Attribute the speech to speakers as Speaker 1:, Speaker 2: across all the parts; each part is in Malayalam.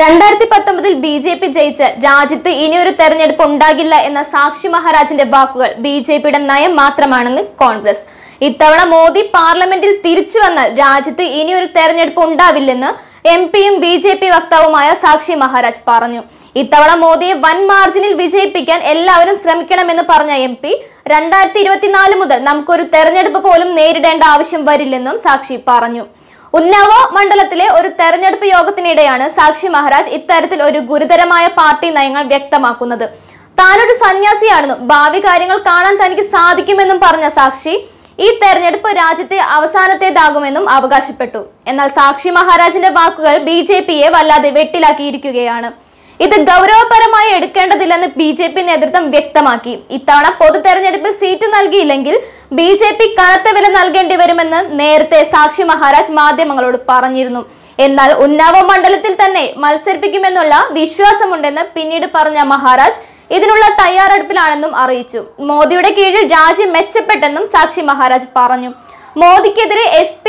Speaker 1: രണ്ടായിരത്തി പത്തൊമ്പതിൽ ബി ജെ പി ജയിച്ച് രാജ്യത്ത് ഇനിയൊരു തെരഞ്ഞെടുപ്പ് ഉണ്ടാകില്ല എന്ന സാക്ഷി മഹാരാജിന്റെ വാക്കുകൾ ബി ജെ പിയുടെ നയം മാത്രമാണെന്ന് കോൺഗ്രസ്. ഇത്തവണ മോദി പാർലമെന്റിൽ തിരിച്ചു വന്നാൽ രാജ്യത്ത് ഇനിയൊരു തെരഞ്ഞെടുപ്പ് ഉണ്ടാവില്ലെന്ന് എം പിയും B J P വക്താവുമായ Sakshi Maharaj പറഞ്ഞു. ഇത്തവണ മോദിയെ വൻ മാർജിനിൽ വിജയിപ്പിക്കാൻ എല്ലാവരും ശ്രമിക്കണമെന്ന് പറഞ്ഞ എം പി രണ്ടായിരത്തി ഇരുപത്തിനാല് മുതൽ നമുക്കൊരു തെരഞ്ഞെടുപ്പ് പോലും നേരിടേണ്ട ആവശ്യം വരില്ലെന്നും സാക്ഷി പറഞ്ഞു. ഉന്നാവോ മണ്ഡലത്തിലെ ഒരു തെരഞ്ഞെടുപ്പ് യോഗത്തിനിടെയാണ് സാക്ഷി മഹാരാജ് ഇത്തരത്തിൽ ഒരു ഗുരുതരമായ പാർട്ടി നയങ്ങൾ വ്യക്തമാക്കുന്നത്. താനൊരു സന്യാസിയാണെന്നും ഭാവി കാര്യങ്ങൾ കാണാൻ തനിക്ക് സാധിക്കുമെന്നും പറഞ്ഞ സാക്ഷി ഈ തെരഞ്ഞെടുപ്പ് രാജ്യത്തെ അവസാനത്തേതാകുമെന്നും അവകാശപ്പെട്ടു. എന്നാൽ സാക്ഷി മഹാരാജിന്റെ വാക്കുകൾ ബി ജെ പിയെ വല്ലാതെ വെട്ടിലാക്കിയിരിക്കുകയാണ്. ഇത് ഗൗരവപരമായി എടുക്കേണ്ടതില്ലെന്ന് ബി ജെ പി നേതൃത്വം വ്യക്തമാക്കി. ഇത്തവണ പൊതു തെരഞ്ഞെടുപ്പിൽ സീറ്റ് നൽകിയില്ലെങ്കിൽ ബി ജെ പി കനത്ത വില നൽകേണ്ടി വരുമെന്ന് നേരത്തെ സാക്ഷി മഹാരാജ് മാധ്യമങ്ങളോട് പറഞ്ഞിരുന്നു. എന്നാൽ ഉന്നാവോ മണ്ഡലത്തിൽ തന്നെ മത്സരിപ്പിക്കുമെന്നുള്ള വിശ്വാസമുണ്ടെന്ന് പിന്നീട് പറഞ്ഞ മഹാരാജ് ഇതിനുള്ള തയ്യാറെടുപ്പിലാണെന്നും അറിയിച്ചു. മോദിയുടെ കീഴിൽ രാജ്യം മെച്ചപ്പെട്ടെന്നും സാക്ഷി മഹാരാജ് പറഞ്ഞു. മോദിക്കെതിരെ എസ്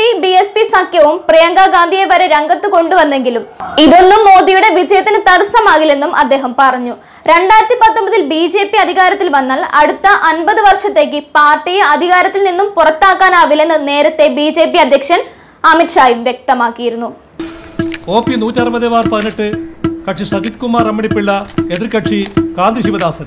Speaker 1: സഖ്യവും പ്രിയങ്ക ഗാന്ധിയെ വരെ രംഗത്ത് കൊണ്ടുവന്നെങ്കിലും ഇതൊന്നും മോദിയുടെ വിജയത്തിന് തടസ്സമാകില്ലെന്നും അദ്ദേഹം പറഞ്ഞു. രണ്ടായിരത്തി പത്തൊമ്പതിൽ ബി ജെ പി അധികാരത്തിൽ വന്നാൽ അടുത്ത അൻപത് വർഷത്തേക്ക് പാർട്ടിയെ അധികാരത്തിൽ നിന്നും പുറത്താക്കാനാവില്ലെന്ന് നേരത്തെ ബി ജെ പി അധ്യക്ഷൻ അമിത്ഷായും വ്യക്തമാക്കിയിരുന്നു.
Speaker 2: ഒ പി നൂറ്ററുപത് ബാർ പതിനെട്ട് കക്ഷി സജിത് കുമാർ അമ്മണിപ്പിള്ള എതിർകക്ഷി കാന്തി ശിവദാസൻ.